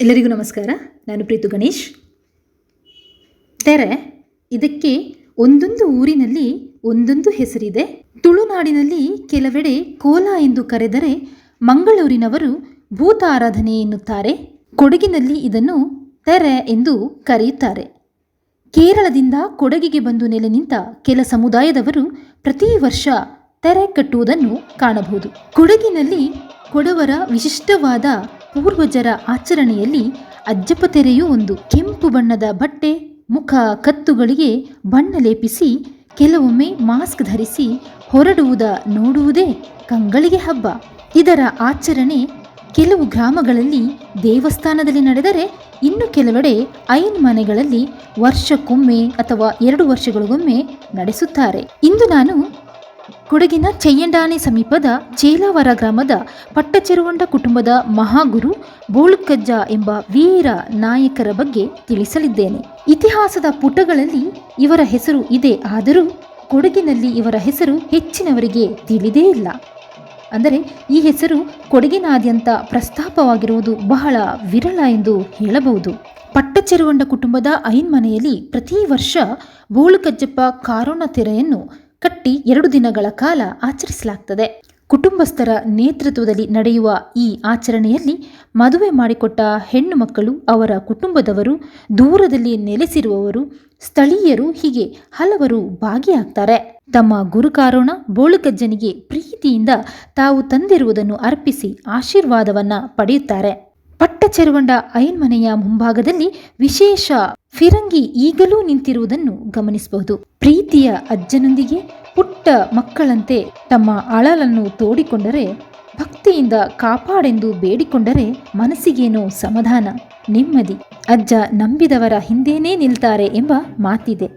ಎಲ್ಲರಿಗೂ ನಮಸ್ಕಾರ. ನಾನು ಪ್ರೀತು ಗಣೇಶ್. ತೆರೆ, ಇದಕ್ಕೆ ಒಂದೊಂದು ಊರಿನಲ್ಲಿ ಒಂದೊಂದು ಹೆಸರಿದೆ. ತುಳುನಾಡಿನಲ್ಲಿ ಕೆಲವೆಡೆ ಕೋಲ ಎಂದು ಕರೆದರೆ ಮಂಗಳೂರಿನವರು ಭೂತ ಆರಾಧನೆ ಎನ್ನುತ್ತಾರೆ. ಕೊಡಗಿನಲ್ಲಿ ಇದನ್ನು ತೆರೆ ಎಂದು ಕರೆಯುತ್ತಾರೆ. ಕೇರಳದಿಂದ ಕೊಡಗಿಗೆ ಬಂದು ನೆಲೆ ನಿಂತ ಕೆಲ ಸಮುದಾಯದವರು ಪ್ರತಿ ವರ್ಷ ತೆರೆ ಕಟ್ಟುವುದನ್ನು ಕಾಣಬಹುದು. ಕೊಡಗಿನಲ್ಲಿ ಕೊಡವರ ವಿಶಿಷ್ಟವಾದ ಪೂರ್ವಜರ ಆಚರಣೆಯಲ್ಲಿ ಅಜ್ಜಪ್ಪ ತೆರೆಯು ಒಂದು ಕೆಂಪು ಬಣ್ಣದ ಬಟ್ಟೆ, ಮುಖ ಕತ್ತುಗಳಿಗೆ ಬಣ್ಣ ಲೇಪಿಸಿ, ಕೆಲವೊಮ್ಮೆ ಮಾಸ್ಕ್ ಧರಿಸಿ ಹೊರಡುವುದ ನೋಡುವುದೇ ಕಂಗಳಿಗೆ ಹಬ್ಬ. ಇದರ ಆಚರಣೆ ಕೆಲವು ಗ್ರಾಮಗಳಲ್ಲಿ ದೇವಸ್ಥಾನದಲ್ಲಿ ನಡೆದರೆ ಇನ್ನು ಕೆಲವೆಡೆ ಐನ್ ಮನೆಗಳಲ್ಲಿ ವರ್ಷಕ್ಕೊಮ್ಮೆ ಅಥವಾ ಎರಡು ವರ್ಷಗಳಿಗೊಮ್ಮೆ ನಡೆಸುತ್ತಾರೆ. ಇಂದು ನಾನು ಕೊಡಗಿನ ಚೆಯ್ಯಂಡಾನೆ ಸಮೀಪದ ಚೇಲಾವರ ಗ್ರಾಮದ ಪಟ್ಟಚೆರುವಂಡ ಕುಟುಂಬದ ಮಹಾಗುರು ಬೋಳುಕಜ್ಜ ಎಂಬ ವೀರ ನಾಯಕರ ಬಗ್ಗೆ ತಿಳಿಸಲಿದ್ದೇನೆ. ಇತಿಹಾಸದ ಪುಟಗಳಲ್ಲಿ ಇವರ ಹೆಸರು ಇದೆ, ಆದರೂ ಕೊಡಗಿನಲ್ಲಿ ಇವರ ಹೆಸರು ಹೆಚ್ಚಿನವರಿಗೆ ತಿಳಿದೇ ಇಲ್ಲ. ಅಂದರೆ ಈ ಹೆಸರು ಕೊಡಗಿನಾದ್ಯಂತ ಪ್ರಸ್ತಾಪವಾಗಿರುವುದು ಬಹಳ ವಿರಳ ಎಂದು ಹೇಳಬಹುದು. ಪಟ್ಟಚೆರುವಂಡ ಕುಟುಂಬದ ಐನ್ ಮನೆಯಲ್ಲಿ ಪ್ರತಿ ವರ್ಷ ಬೋಳುಕಜ್ಜಪ್ಪ ಕಾರೋಣ ತೆರೆಯನ್ನು ಕಟ್ಟಿ ಎರಡು ದಿನಗಳ ಕಾಲ ಆಚರಿಸಲಾಗ್ತದೆ. ಕುಟುಂಬಸ್ಥರ ನೇತೃತ್ವದಲ್ಲಿ ನಡೆಯುವ ಈ ಆಚರಣೆಯಲ್ಲಿ ಮದುವೆ ಮಾಡಿಕೊಟ್ಟ ಹೆಣ್ಣು ಮಕ್ಕಳು, ಅವರ ಕುಟುಂಬದವರು, ದೂರದಲ್ಲಿ ನೆಲೆಸಿರುವವರು, ಸ್ಥಳೀಯರು ಹೀಗೆ ಹಲವರು ಭಾಗಿಯಾಗ್ತಾರೆ. ತಮ್ಮ ಗುರುಕಾರೋಣ ಬೋಳುಕಜ್ಜನಿಗೆ ಪ್ರೀತಿಯಿಂದ ತಾವು ತಂದಿರುವುದನ್ನು ಅರ್ಪಿಸಿ ಆಶೀರ್ವಾದವನ್ನು ಪಡೆಯುತ್ತಾರೆ. ಪಟ್ಟಚೆರುವಂಡ ಐನ್ಮನೆಯ ಮುಂಭಾಗದಲ್ಲಿ ವಿಶೇಷ ಫಿರಂಗಿ ಈಗಲೂ ನಿಂತಿರುವುದನ್ನು ಗಮನಿಸಬಹುದು. ಪ್ರೀತಿಯ ಅಜ್ಜನೊಂದಿಗೆ ಪುಟ್ಟ ಮಕ್ಕಳಂತೆ ತಮ್ಮ ಅಳಲನ್ನು ತೋಡಿಕೊಂಡರೆ, ಭಕ್ತಿಯಿಂದ ಕಾಪಾಡೆಂದು ಬೇಡಿಕೊಂಡರೆ ಮನಸ್ಸಿಗೇನೋ ಸಮಾಧಾನ, ನೆಮ್ಮದಿ, ಅಜ್ಜ ನಂಬಿದವರ ಹಿಂದೇನೇ ನಿಲ್ತಾರೆ ಎಂಬ ಮಾತಿದೆ.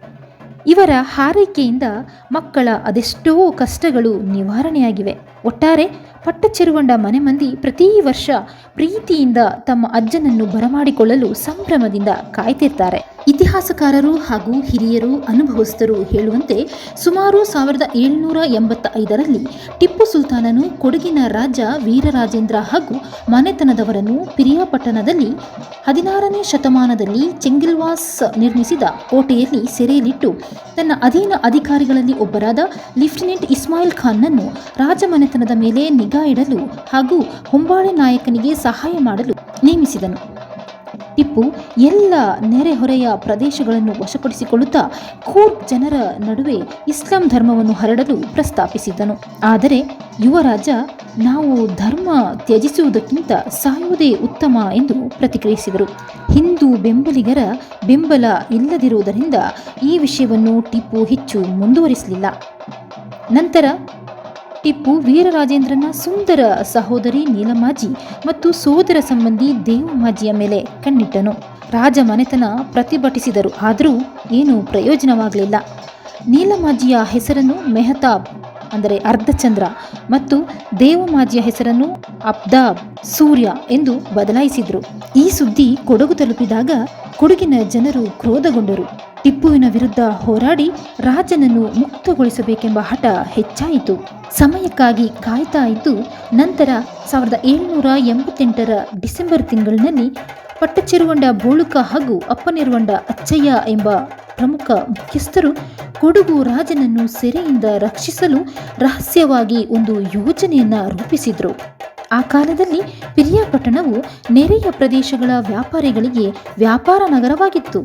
ಇವರ ಹಾರೈಕೆಯಿಂದ ಮಕ್ಕಳ ಅದೆಷ್ಟೋ ಕಷ್ಟಗಳು ನಿವಾರಣೆಯಾಗಿವೆ. ಒಟ್ಟಾರೆ ಪಟ್ಟಚೆರುವಂಡ ಮನೆ ಮಂದಿ ಪ್ರತಿ ವರ್ಷ ಪ್ರೀತಿಯಿಂದ ತಮ್ಮ ಅಜ್ಜನನ್ನು ಬರಮಾಡಿಕೊಳ್ಳಲು ಸಂಭ್ರಮದಿಂದ ಕಾಯ್ತಿರ್ತಾರೆ. ಇತಿಹಾಸಕಾರರು ಹಾಗೂ ಹಿರಿಯರು, ಅನುಭವಸ್ಥರು ಹೇಳುವಂತೆ ಸುಮಾರು ಸಾವಿರದ ಏಳ್ನೂರ ಎಂಬತ್ತ ಐದರಲ್ಲಿ ಟಿಪ್ಪು ಸುಲ್ತಾನನು ಕೊಡಗಿನ ರಾಜ ವೀರರಾಜೇಂದ್ರ ಹಾಗೂ ಮನೆತನದವರನ್ನು ಪಿರಿಯಾಪಟ್ಟಣದಲ್ಲಿ ಹದಿನಾರನೇ ಶತಮಾನದಲ್ಲಿ ಚೆಂಗಿಲ್ವಾಸ್ ನಿರ್ಮಿಸಿದ ಕೋಟೆಯಲ್ಲಿ ಸೆರೆಯಲ್ಲಿಟ್ಟು, ತನ್ನ ಅಧೀನ ಅಧಿಕಾರಿಗಳಲ್ಲಿ ಒಬ್ಬರಾದ ಲೆಫ್ಟಿನೆಂಟ್ ಇಸ್ಮಾಯಿಲ್ ಖಾನ್ನನ್ನು ರಾಜಮನೆತನದ ಮೇಲೆ ಇಡಲು ಹಾಗೂ ಹೊಂಬಾಳೆ ನಾಯಕನಿಗೆ ಸಹಾಯ ಮಾಡಲು ನೇಮಿಸಿದನು. ಟಿಪ್ಪು ಎಲ್ಲ ನೆರೆಹೊರೆಯ ಪ್ರದೇಶಗಳನ್ನು ವಶಪಡಿಸಿಕೊಳ್ಳುತ್ತಾ ಕೂರ್ಗ್ ಜನರ ನಡುವೆ ಇಸ್ಲಾಂ ಧರ್ಮವನ್ನು ಹರಡಲು ಪ್ರಸ್ತಾಪಿಸಿದ್ದನು ಆದರೆ ಯುವರಾಜ, ನಾವು ಧರ್ಮ ತ್ಯಜಿಸುವುದಕ್ಕಿಂತ ಸಾಯುವುದೇ ಉತ್ತಮ ಎಂದು ಪ್ರತಿಕ್ರಿಯಿಸಿದರು. ಹಿಂದೂ ಬೆಂಬಲಿಗರ ಬೆಂಬಲ ಇಲ್ಲದಿರುವುದರಿಂದ ಈ ವಿಷಯವನ್ನು ಟಿಪ್ಪು ಹೆಚ್ಚು ಮುಂದುವರಿಸಲಿಲ್ಲ. ನಂತರ ಟಿಪ್ಪು ವೀರರಾಜೇಂದ್ರನ ಸುಂದರ ಸಹೋದರಿ ನೀಲಮಾಜಿ ಮತ್ತು ಸೋದರ ಸಂಬಂಧಿ ದೇವಮಾಜಿಯ ಮೇಲೆ ಕಣ್ಣಿಟ್ಟನು. ರಾಜ ಮನೆತನ ಪ್ರತಿಭಟಿಸಿದರು, ಆದರೂ ಏನೂ ಪ್ರಯೋಜನವಾಗಲಿಲ್ಲ. ನೀಲಮಾಜಿಯ ಹೆಸರನ್ನು ಮೆಹತಾಬ್ ಅಂದರೆ ಅರ್ಧಚಂದ್ರ ಮತ್ತು ದೇವಮಾಜಿಯ ಹೆಸರನ್ನು ಅಬ್ದಾಬ್, ಸೂರ್ಯ ಎಂದು ಬದಲಾಯಿಸಿದರು. ಈ ಸುದ್ದಿ ಕೊಡಗು ತಲುಪಿದಾಗ ಕೊಡಗಿನ ಜನರು ಕ್ರೋಧಗೊಂಡರು. ಟಿಪ್ಪುವಿನ ವಿರುದ್ಧ ಹೋರಾಡಿ ರಾಜನನ್ನು ಮುಕ್ತಗೊಳಿಸಬೇಕೆಂಬ ಹಠ ಹೆಚ್ಚಾಯಿತು. ಸಮಯಕ್ಕಾಗಿ ಕಾಯ್ತಾ ಇದ್ದು, ನಂತರ ಸಾವಿರದ ಏಳ್ನೂರ ಎಂಬತ್ತೆಂಟರ ಡಿಸೆಂಬರ್ ತಿಂಗಳಿನಲ್ಲಿ ಪಟ್ಟಚೆರುವಂಡ ಬೋಳುಕ ಹಾಗೂ ಅಪ್ಪನಿರುವಂಡ ಅಚ್ಚಯ್ಯ ಎಂಬ ಪ್ರಮುಖ ಮುಖ್ಯಸ್ಥರು ಕೊಡಗು ರಾಜನನ್ನು ಸೆರೆಯಿಂದ ರಕ್ಷಿಸಲು ರಹಸ್ಯವಾಗಿ ಒಂದು ಯೋಜನೆಯನ್ನು ರೂಪಿಸಿದರು. ಆ ಕಾಲದಲ್ಲಿ ಪಿರಿಯಾಪಟ್ಟಣವು ನೆರೆಯ ಪ್ರದೇಶಗಳ ವ್ಯಾಪಾರಿಗಳಿಗೆ ವ್ಯಾಪಾರ ನಗರವಾಗಿತ್ತು.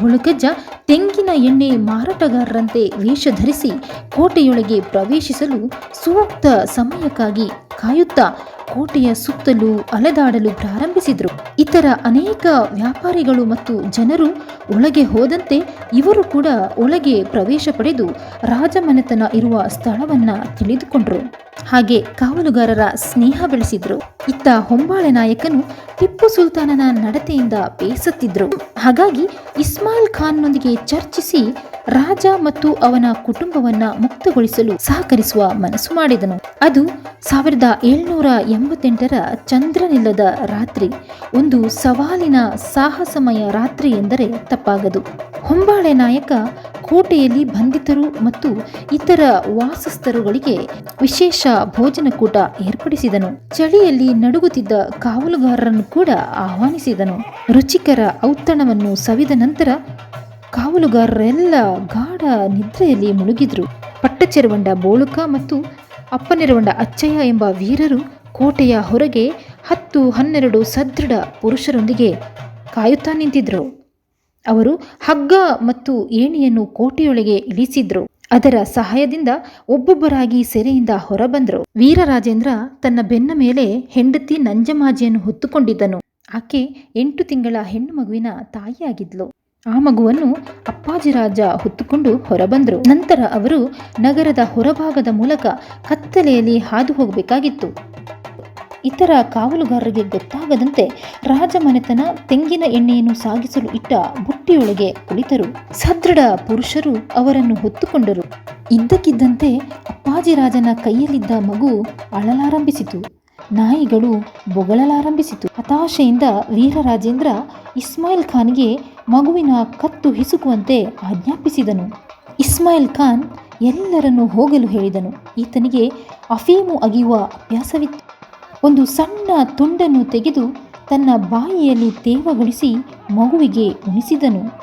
ಬುಳುಕಜ್ಜ ತೆಂಗಿನ ಎಣ್ಣೆ ಮಾರಾಟಗಾರರಂತೆ ವೇಷ ಧರಿಸಿ ಕೋಟೆಯೊಳಗೆ ಪ್ರವೇಶಿಸಲು ಸೂಕ್ತ ಸಮಯಕ್ಕಾಗಿ ಕಾಯುತ್ತಾ ಕೋಟೆಯ ಸುತ್ತಲೂ ಅಲೆದಾಡಲು ಪ್ರಾರಂಭಿಸಿದರು. ಇತರ ಅನೇಕ ವ್ಯಾಪಾರಿಗಳು ಮತ್ತು ಜನರು ಒಳಗೆ ಹೋದಂತೆ ಇವರು ಕೂಡ ಒಳಗೆ ಪ್ರವೇಶ ಪಡೆದು ರಾಜಮನೆತನ ಇರುವ ಸ್ಥಳವನ್ನು ತಿಳಿದುಕೊಂಡರು. ಹಾಗೆ ಕಾವಲುಗಾರರ ಸ್ನೇಹ ಬೆಳೆಸಿದ್ರು. ಇತ್ತ ಹೊಂಬಾಳೆ ನಾಯಕನು ಟಿಪ್ಪು ಸುಲ್ತಾನನ ನಡತೆಯಿಂದ ಬೇಸತ್ತಿದ್ರು. ಹಾಗಾಗಿ ಇಸ್ಮಾಯಿಲ್ ಖಾನ್ನೊಂದಿಗೆ ಚರ್ಚಿಸಿ ರಾಜ ಮತ್ತು ಅವನ ಕುಟುಂಬವನ್ನ ಮುಕ್ತಗೊಳಿಸಲು ಸಹಕರಿಸುವ ಮನಸ್ಸು ಮಾಡಿದನು. ಅದು ಸಾವಿರದ ಏಳ್ನೂರ ಎಂಬತ್ತೆಂಟರ ಚಂದ್ರನಿಲ್ಲದ ರಾತ್ರಿ. ಒಂದು ಸವಾಲಿನ ಸಾಹಸಮಯ ರಾತ್ರಿ ಎಂದರೆ ತಪ್ಪಾಗದು. ಹೊಂಬಾಳೆ ನಾಯಕ ಕೋಟೆಯಲ್ಲಿ ಬಂಧಿತರು ಮತ್ತು ಇತರ ವಾಸಸ್ಥರುಗಳಿಗೆ ವಿಶೇಷ ಭೋಜನಕೂಟ ಏರ್ಪಡಿಸಿದನು. ಚಳಿಯಲ್ಲಿ ನಡುಗುತ್ತಿದ್ದ ಕಾವಲುಗಾರರನ್ನು ಕೂಡ ಆಹ್ವಾನಿಸಿದನು. ರುಚಿಕರ ಔತಣವನ್ನು ಸವಿದ ನಂತರ ಕಾವಲುಗಾರರೆಲ್ಲ ಗಾಢ ನಿದ್ರೆಯಲ್ಲಿ ಮುಳುಗಿದ್ರು. ಪಟ್ಟಚೆರವಂಡ ಬೋಳುಕ ಮತ್ತು ಅಪ್ಪನೆರವಂಡ ಅಚ್ಚಯ್ಯ ಎಂಬ ವೀರರು ಕೋಟೆಯ ಹೊರಗೆ ಹತ್ತು ಹನ್ನೆರಡು ಸದೃಢ ಪುರುಷರೊಂದಿಗೆ ಕಾಯುತ್ತಾ ನಿಂತಿದ್ರು. ಅವರು ಹಗ್ಗ ಮತ್ತು ಏಣಿಯನ್ನು ಕೋಟೆಯೊಳಗೆ ಇಳಿಸಿದ್ರು. ಅದರ ಸಹಾಯದಿಂದ ಒಬ್ಬೊಬ್ಬರಾಗಿ ಸೆರೆಯಿಂದ ಹೊರಬಂದ್ರು. ವೀರರಾಜೇಂದ್ರ ತನ್ನ ಬೆನ್ನ ಮೇಲೆ ಹೆಂಡತಿ ನಂಜಮಾಜಿಯನ್ನು ಹೊತ್ತುಕೊಂಡಿದ್ದನು. ಆಕೆ ಎಂಟು ತಿಂಗಳ ಹೆಣ್ಣು ಮಗುವಿನ ತಾಯಿಯಾಗಿದ್ಲು. ಆ ಮಗುವನ್ನು ಅಪ್ಪಾಜಿರಾಜ ಹೊತ್ತುಕೊಂಡು ಹೊರಬಂದರು. ನಂತರ ಅವರು ನಗರದ ಹೊರಭಾಗದ ಮೂಲಕ ಕತ್ತಲೆಯಲ್ಲಿ ಹಾದು ಹೋಗಬೇಕಾಗಿತ್ತು ಇತರ ಕಾವಲುಗಾರರಿಗೆ ಗೊತ್ತಾಗದಂತೆ ರಾಜಮನೆತನ ತೆಂಗಿನ ಎಣ್ಣೆಯನ್ನು ಸಾಗಿಸಲು ಇಟ್ಟ ಬುಟ್ಟಿಯೊಳಗೆ ಕುಳಿತರು. ಸದೃಢ ಪುರುಷರು ಅವರನ್ನು ಹೊತ್ತುಕೊಂಡರು. ಇದ್ದಕ್ಕಿದ್ದಂತೆ ಅಪ್ಪಾಜಿ ರಾಜನ ಕೈಯಲ್ಲಿದ್ದ ಮಗು ಅಳಲಾರಂಭಿಸಿತು. ನಾಯಿಗಳು ಬೊಗಳಲಾರಂಭಿಸಿತು. ಹತಾಶೆಯಿಂದ ವೀರರಾಜೇಂದ್ರ ಇಸ್ಮಾಯಿಲ್ ಖಾನ್ಗೆ ಮಗುವಿನ ಕತ್ತು ಹಿಸುಕುವಂತೆ ಆಜ್ಞಾಪಿಸಿದನು. ಇಸ್ಮಾಯಿಲ್ ಖಾನ್ ಎಲ್ಲರನ್ನೂ ಹೋಗಲು ಹೇಳಿದನು. ಈತನಿಗೆ ಅಫೀಮು ಅಗಿಯುವ ಅಭ್ಯಾಸವಿತ್ತು. ಒಂದು ಸಣ್ಣ ತುಂಡನ್ನು ತೆಗೆದು ತನ್ನ ಬಾಯಿಯಲ್ಲಿ ತೇವಗೊಳಿಸಿ ಮಗುವಿಗೆ ಉಣಿಸಿದನು.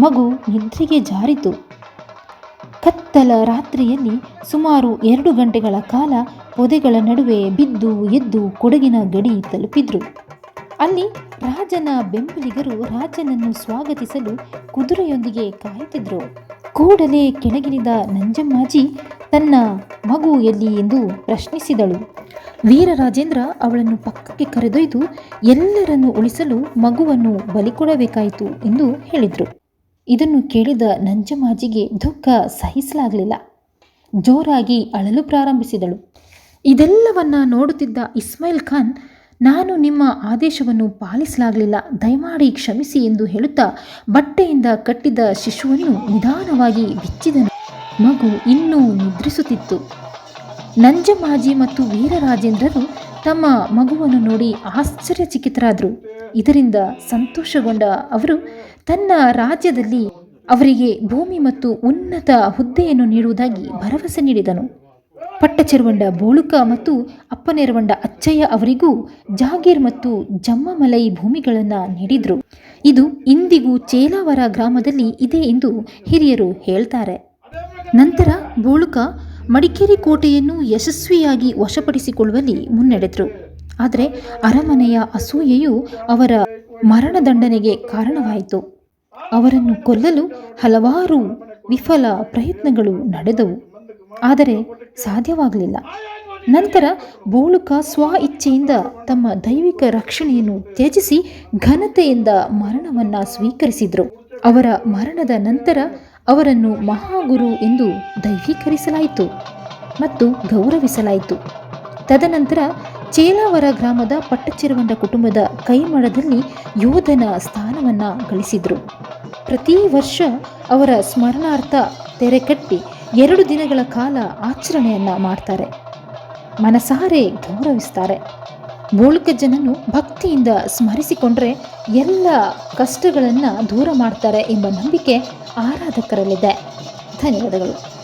ಮಗು ನಿದ್ರೆಗೆ ಜಾರಿತು. ಕತ್ತಲ ರಾತ್ರಿಯಲ್ಲಿ ಸುಮಾರು ಎರಡು ಗಂಟೆಗಳ ಕಾಲ ಪೊದೆಗಳ ನಡುವೆ ಬಿದ್ದು ಎದ್ದು ಕೊಡಗಿನ ಗಡಿ ತಲುಪಿದ್ರು. ಅಲ್ಲಿ ರಾಜನ ಬೆಂಬಲಿಗರು ರಾಜನನ್ನು ಸ್ವಾಗತಿಸಲು ಕುದುರೆಯೊಂದಿಗೆ ಕಾಯುತ್ತಿದ್ದರು ಕೂಡಲೇ ಕೆಳಗಿಳಿದ ನಂಜಮ್ಮಾಜಿ ತನ್ನ ಮಗು ಎಲ್ಲಿ ಎಂದು ಪ್ರಶ್ನಿಸಿದಳು. ವೀರರಾಜೇಂದ್ರ ಅವಳನ್ನು ಪಕ್ಕಕ್ಕೆ ಕರೆದೊಯ್ದು ಎಲ್ಲರನ್ನು ಉಳಿಸಲು ಮಗುವನ್ನು ಬಲಿ ಕೊಡಬೇಕಾಯಿತು ಎಂದು ಹೇಳಿದರು. ಇದನ್ನು ಕೇಳಿದ ನಂಜಮಾಜಿಗೆ ದುಃಖ ಸಹಿಸಲಾಗಲಿಲ್ಲ. ಜೋರಾಗಿ ಅಳಲು ಪ್ರಾರಂಭಿಸಿದಳು. ಇದೆಲ್ಲವನ್ನ ನೋಡುತ್ತಿದ್ದ ಇಸ್ಮಾಯಿಲ್ ಖಾನ್ ನಾನು ನಿಮ್ಮ ಆದೇಶವನ್ನು ಪಾಲಿಸಲಾಗಲಿಲ್ಲ. ದಯಮಾಡಿ ಕ್ಷಮಿಸಿ ಎಂದು ಹೇಳುತ್ತಾ ಬಟ್ಟೆಯಿಂದ ಕಟ್ಟಿದ ಶಿಶುವನ್ನು ನಿಧಾನವಾಗಿ ಬಿಚ್ಚಿದನು. ಮಗು ಇನ್ನೂ ನಿದ್ರಿಸುತ್ತಿತ್ತು. ನಂಜಮಾಜಿ ಮತ್ತು ವೀರರಾಜೇಂದ್ರರು ತಮ್ಮ ಮಗುವನ್ನು ನೋಡಿ ಆಶ್ಚರ್ಯಚಕಿತರಾದರು. ಇದರಿಂದ ಸಂತೋಷಗೊಂಡ ಅವರು ತನ್ನ ರಾಜ್ಯದಲ್ಲಿ ಅವರಿಗೆ ಭೂಮಿ ಮತ್ತು ಉನ್ನತ ಹುದ್ದೆಯನ್ನು ನೀಡುವುದಾಗಿ ಭರವಸೆ ನೀಡಿದನು. ಪಟ್ಟಚೆರುವಂಡ ಬೋಳುಕ ಮತ್ತು ಅಪ್ಪನೆರವಂಡ ಅಚ್ಚಯ್ಯ ಅವರಿಗೂ ಜಾಗೀರ್ ಮತ್ತು ಜಮ್ಮಮಲೈ ಭೂಮಿಗಳನ್ನು ನೀಡಿದರು. ಇದು ಇಂದಿಗೂ ಚೇಲಾವರ ಗ್ರಾಮದಲ್ಲಿ ಇದೆ ಎಂದು ಹಿರಿಯರು ಹೇಳ್ತಾರೆ. ನಂತರ ಬೋಳುಕ ಮಡಿಕೇರಿ ಕೋಟೆಯನ್ನು ಯಶಸ್ವಿಯಾಗಿ ವಶಪಡಿಸಿಕೊಳ್ಳುವಲ್ಲಿ ಮುನ್ನಡೆದರು. ಆದರೆ ಅರಮನೆಯ ಅಸೂಯೆಯು ಅವರ ಮರಣದಂಡನೆಗೆ ಕಾರಣವಾಯಿತು. ಅವರನ್ನು ಕೊಲ್ಲಲು ಹಲವಾರು ವಿಫಲ ಪ್ರಯತ್ನಗಳು ನಡೆದವು. ಆದರೆ ಸಾಧ್ಯವಾಗಲಿಲ್ಲ. ನಂತರ ಬೋಳುಕ ಸ್ವ ಇಚ್ಛೆಯಿಂದ ತಮ್ಮ ದೈವಿಕ ರಕ್ಷಣೆಯನ್ನು ತ್ಯಜಿಸಿ ಘನತೆಯಿಂದ ಮರಣವನ್ನು ಸ್ವೀಕರಿಸಿದರು. ಅವರ ಮರಣದ ನಂತರ ಅವರನ್ನು ಮಹಾಗುರು ಎಂದು ದೈವೀಕರಿಸಲಾಯಿತು ಮತ್ತು ಗೌರವಿಸಲಾಯಿತು. ತದನಂತರ ಚೇಲಾವರ ಗ್ರಾಮದ ಪಟ್ಟಚಿರವಂಡ ಕುಟುಂಬದ ಕೈಮಳದಲ್ಲಿ ಯೋಧನ ಸ್ಥಾನವನ್ನು ಗಳಿಸಿದರು. ಪ್ರತಿ ವರ್ಷ ಅವರ ಸ್ಮರಣಾರ್ಥ ತೆರೆಕಟ್ಟಿ ಎರಡು ದಿನಗಳ ಕಾಲ ಆಚರಣೆಯನ್ನು ಮಾಡ್ತಾರೆ. ಮನಸಾರೆ ಗೌರವಿಸ್ತಾರೆ. ಜನನು ಭಕ್ತಿಯಿಂದ ಸ್ಮರಿಸಿಕೊಂಡ್ರೆ ಎಲ್ಲ ಕಷ್ಟಗಳನ್ನು ದೂರ ಮಾಡ್ತಾರೆ ಎಂಬ ನಂಬಿಕೆ ಆರಾಧಕರಲ್ಲಿದೆ. ಧನ್ಯವಾದಗಳು.